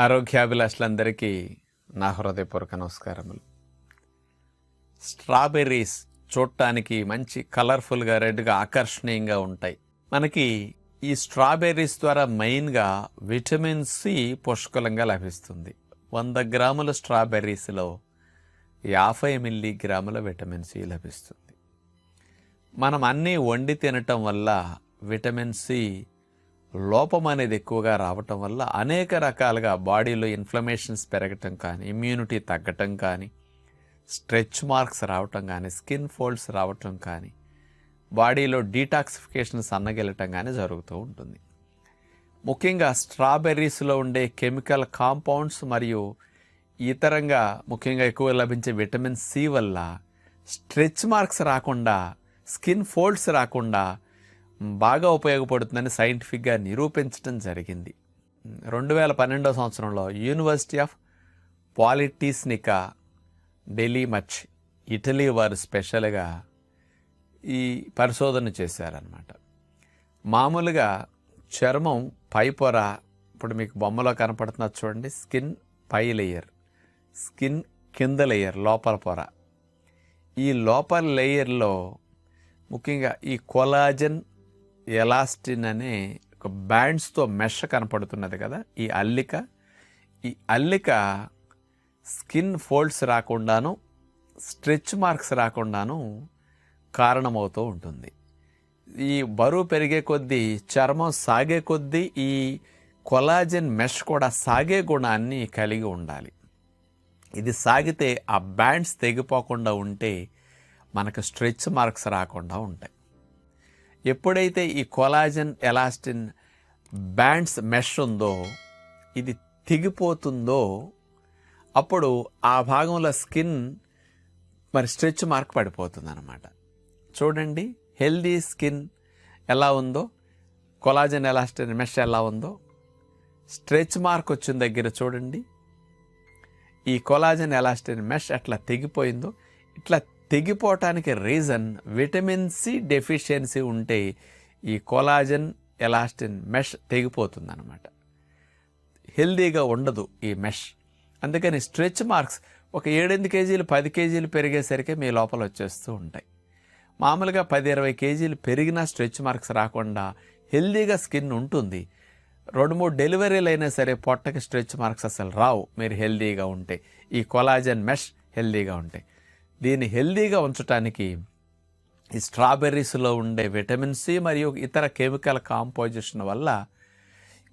ఆరోగ్యాభిలాషులందరికీ నా హృదయపూర్వక నమస్కారములు. స్ట్రాబెర్రీస్ చూడటానికి మంచి కలర్ఫుల్గా రెడ్గా ఆకర్షణీయంగా ఉంటాయి. మనకి ఈ స్ట్రాబెర్రీస్ ద్వారా మెయిన్గా విటమిన్ సి పుష్కలంగా లభిస్తుంది. వంద గ్రాముల స్ట్రాబెర్రీస్లో యాభై మిల్లీ గ్రాముల విటమిన్ సి లభిస్తుంది. మనం అన్నీ వండి తినటం వల్ల విటమిన్ సి లోపం అనేది ఎక్కువగా రావటం వల్ల అనేక రకాలుగా బాడీలో ఇన్ఫ్లమేషన్స్ పెరగటం కానీ ఇమ్యూనిటీ తగ్గటం కానీ స్ట్రెచ్ మార్క్స్ రావటం కానీ స్కిన్ ఫోల్డ్స్ రావటం కానీ బాడీలో డీటాక్సిఫికేషన్ సన్నగిలటం కానీ జరుగుతూ ఉంటుంది. ముఖ్యంగా స్ట్రాబెర్రీస్లో ఉండే కెమికల్ కాంపౌండ్స్ మరియు ఇతరంగా ముఖ్యంగా ఎక్కువ లభించే విటమిన్ సి వల్ల స్ట్రెచ్ మార్క్స్ రాకుండా స్కిన్ ఫోల్డ్స్ రాకుండా బాగా ఉపయోగపడుతుందని సైంటిఫిక్గా నిరూపించడం జరిగింది. రెండు వేల పన్నెండో సంవత్సరంలో యూనివర్సిటీ ఆఫ్ పాలిటీస్నికా ఢిల్లీ మచ్ ఇటలీ వారు స్పెషల్గా ఈ పరిశోధన చేశారనమాట మామూలుగా చర్మం పై పొర ఇప్పుడు మీకు బొమ్మలో కనపడుతున్నది చూడండి స్కిన్ పై లేయర్ స్కిన్ కింద లేయర్ లోపల పొర. ఈ లోపల లేయర్లో ముఖ్యంగా ఈ కొలాజన్ ఎలాస్టిన్ అనే ఒక బ్యాండ్స్తో మెష్ కనపడుతున్నది కదా ఈ అల్లిక. ఈ అల్లిక స్కిన్ ఫోల్డ్స్ రాకుండాను స్ట్రెచ్ మార్క్స్ రాకుండాను కారణమవుతూ ఉంటుంది. ఈ బరువు పెరిగే కొద్దీ చర్మం సాగే కొద్దీ ఈ కొలాజిన్ మెష్ కూడా సాగే గుణాన్ని కలిగి ఉండాలి. ఇది సాగితే ఆ బ్యాండ్స్ తెగిపోకుండా ఉంటే మనకు స్ట్రెచ్ మార్క్స్ రాకుండా ఉంటాయి. ఎప్పుడైతే ఈ కొలాజన్ ఎలాస్టిన్ బ్యాండ్స్ మెష్ ఉందో ఇది తెగిపోతుందో అప్పుడు ఆ భాగంలో స్కిన్ మరి స్ట్రెచ్ మార్క్ పడిపోతుంది అనమాట చూడండి హెల్దీ స్కిన్ ఎలా ఉందో కొలాజన్ ఎలాస్టిన్ మెష్ ఎలా ఉందో స్ట్రెచ్ మార్క్ వచ్చిన దగ్గర చూడండి ఈ కొలాజన్ ఎలాస్టిన్ మెష్ ఎట్లా తెగిపోయిందో ఇట్లా తెగిపోవటానికి రీజన్ విటమిన్ సి డెఫిషియన్సీ ఉంటే ఈ కొలాజన్ ఎలాస్టిన్ మెష్ తెగిపోతుందన్నమాట. హెల్దీగా ఉండదు ఈ మెష్. అందుకని స్ట్రెచ్ మార్క్స్ ఒక ఏడెనిమిది కేజీలు పది కేజీలు పెరిగేసరికి మీ లోపల వచ్చేస్తూ ఉంటాయి. మామూలుగా పది ఇరవై కేజీలు పెరిగినా స్ట్రెచ్ మార్క్స్ రాకుండా హెల్దీగా స్కిన్ ఉంటుంది. రెండు మూడు డెలివరీలు అయినా సరే పొట్టకి స్ట్రెచ్ మార్క్స్ అసలు రావు. మీరు హెల్దీగా ఉంటే ఈ కొలాజన్ మెష్ హెల్దీగా ఉంటాయి దీన్ని హెల్దీగా ఉంచడానికి ఈ స్ట్రాబెర్రీస్లో ఉండే విటమిన్ సి మరియు ఇతర కెమికల్ కాంపోజిషన్ వల్ల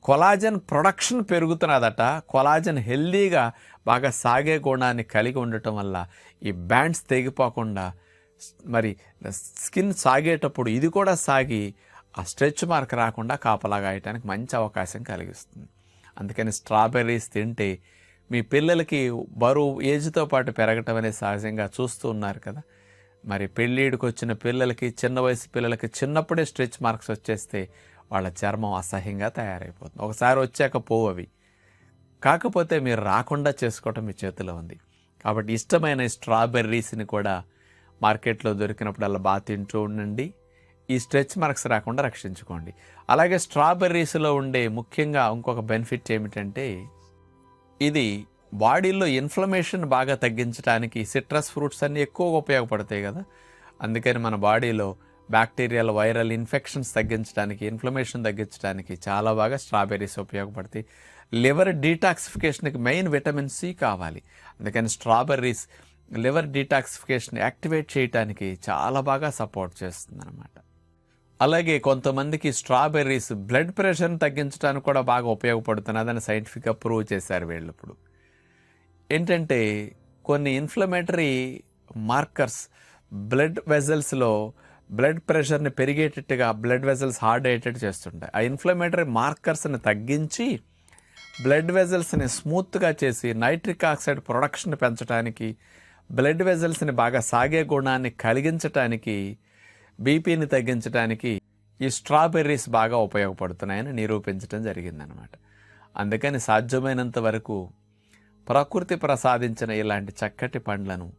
కొలాజన్ ప్రొడక్షన్ పెరుగుతున్నదట. కొలాజన్ హెల్దీగా బాగా సాగే గుణాన్ని కలిగి ఉండటం వల్ల ఈ బ్యాండ్స్ తెగిపోకుండా మరి స్కిన్ సాగేటప్పుడు ఇది కూడా సాగి ఆ స్ట్రెచ్ మార్క్ రాకుండా కాపలా గాయటానికి మంచి అవకాశం కలిగిస్తుంది. అందుకని స్ట్రాబెర్రీస్ తింటే మీ పిల్లలకి బరువు ఏజ్తో పాటు పెరగటం అనేది సహజంగా చూస్తూ ఉన్నారు కదా. మరి పెళ్ళిడికి వచ్చిన పిల్లలకి చిన్న వయసు పిల్లలకి చిన్నప్పుడే స్ట్రెచ్ మార్క్స్ వచ్చేస్తే వాళ్ళ చర్మం అసహ్యంగా తయారైపోతుంది. ఒకసారి వచ్చాక పోవు అవి. కాకపోతే మీరు రాకుండా చేసుకోవటం మీ చేతిలో ఉంది. కాబట్టి ఇష్టమైన స్ట్రాబెర్రీస్ని కూడా మార్కెట్లో దొరికినప్పుడల్లా బాగా తింటూ ఉండండి. ఈ స్ట్రెచ్ మార్క్స్ రాకుండా రక్షించుకోండి. అలాగే స్ట్రాబెర్రీస్లో ఉండే ముఖ్యంగా ఇంకొక బెనిఫిట్ ఏమిటంటే ఇది బాడీలో ఇన్ఫ్లమేషన్ బాగా తగ్గించడానికి సిట్రస్ ఫ్రూట్స్ అన్నీ ఎక్కువగా ఉపయోగపడతాయి కదా. అందుకని మన బాడీలో బ్యాక్టీరియల్ వైరల్ ఇన్ఫెక్షన్స్ తగ్గించడానికి ఇన్ఫ్లమేషన్ తగ్గించడానికి చాలా బాగా స్ట్రాబెర్రీస్ ఉపయోగపడతాయి. లివర్ డీటాక్సిఫికేషన్కి మెయిన్ విటమిన్ సి కావాలి. అందుకని స్ట్రాబెర్రీస్ లివర్ డీటాక్సిఫికేషన్ యాక్టివేట్ చేయడానికి చాలా బాగా సపోర్ట్ చేస్తుంది అనమాట అలాగే కొంతమందికి స్ట్రాబెర్రీస్ బ్లడ్ ప్రెషర్ని తగ్గించడానికి కూడా బాగా ఉపయోగపడుతున్నదని సైంటిఫిక్గా ప్రూవ్ చేశారు వీళ్ళు ఇప్పుడు. ఏంటంటే కొన్ని ఇన్ఫ్లమేటరీ మార్కర్స్ బ్లడ్ వెజల్స్లో బ్లడ్ ప్రెషర్ని పెరిగేటట్టుగా బ్లడ్ వెజల్స్ హార్డ్ అయ్యేటట్టు చేస్తుంటాయి. ఆ ఇన్ఫ్లమేటరీ మార్కర్స్ని తగ్గించి బ్లడ్ వెజల్స్ని స్మూత్గా చేసి నైట్రిక్ ఆక్సైడ్ ప్రొడక్షన్ పెంచడానికి బ్లడ్ వెజల్స్ని బాగా సాగే గుణాన్ని కలిగించటానికి బీపీని తగ్గించడానికి ఈ స్ట్రాబెర్రీస్ బాగా ఉపయోగపడుతున్నాయని నిరూపించడం జరిగిందనమాట అందుకని సాధ్యమైనంత వరకు ప్రకృతి ప్రసాదించిన ఇలాంటి చక్కటి పండ్లను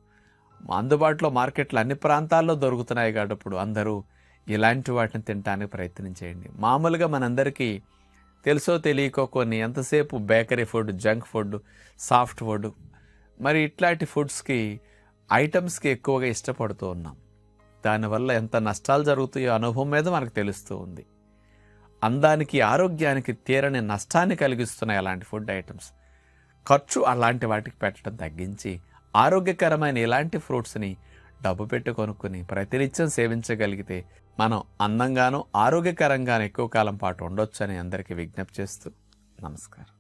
అందుబాటులో మార్కెట్లో అన్ని ప్రాంతాల్లో దొరుకుతున్నాయి కాబట్టి అందరూ ఇలాంటి వాటిని తినడానికి ప్రయత్నం చేయండి. మామూలుగా మనందరికీ తెలుసో తెలియకో కొన్ని ఎంతసేపు bakery food junk food soft food మరి ఇట్లాంటి ఫుడ్స్కి ఐటమ్స్కి ఎక్కువగా ఇష్టపడుతూ ఉన్నాం. దానివల్ల ఎంత నష్టాలు జరుగుతాయో అనుభవం మీద మనకు తెలుస్తూ ఉంది. అందానికి ఆరోగ్యానికి తీరని నష్టాన్ని కలిగిస్తున్నాయి అలాంటి ఫుడ్ ఐటమ్స్. ఖర్చు అలాంటి వాటికి పెట్టడం తగ్గించి ఆరోగ్యకరమైన ఇలాంటి ఫ్రూట్స్ని డబ్బు పెట్టి కొనుక్కుని ప్రతినిత్యం సేవించగలిగితే మనం అందంగానూ ఆరోగ్యకరంగాను ఎక్కువ కాలం పాటు ఉండొచ్చు అని అందరికీ విజ్ఞప్తి చేస్తూ నమస్కారం.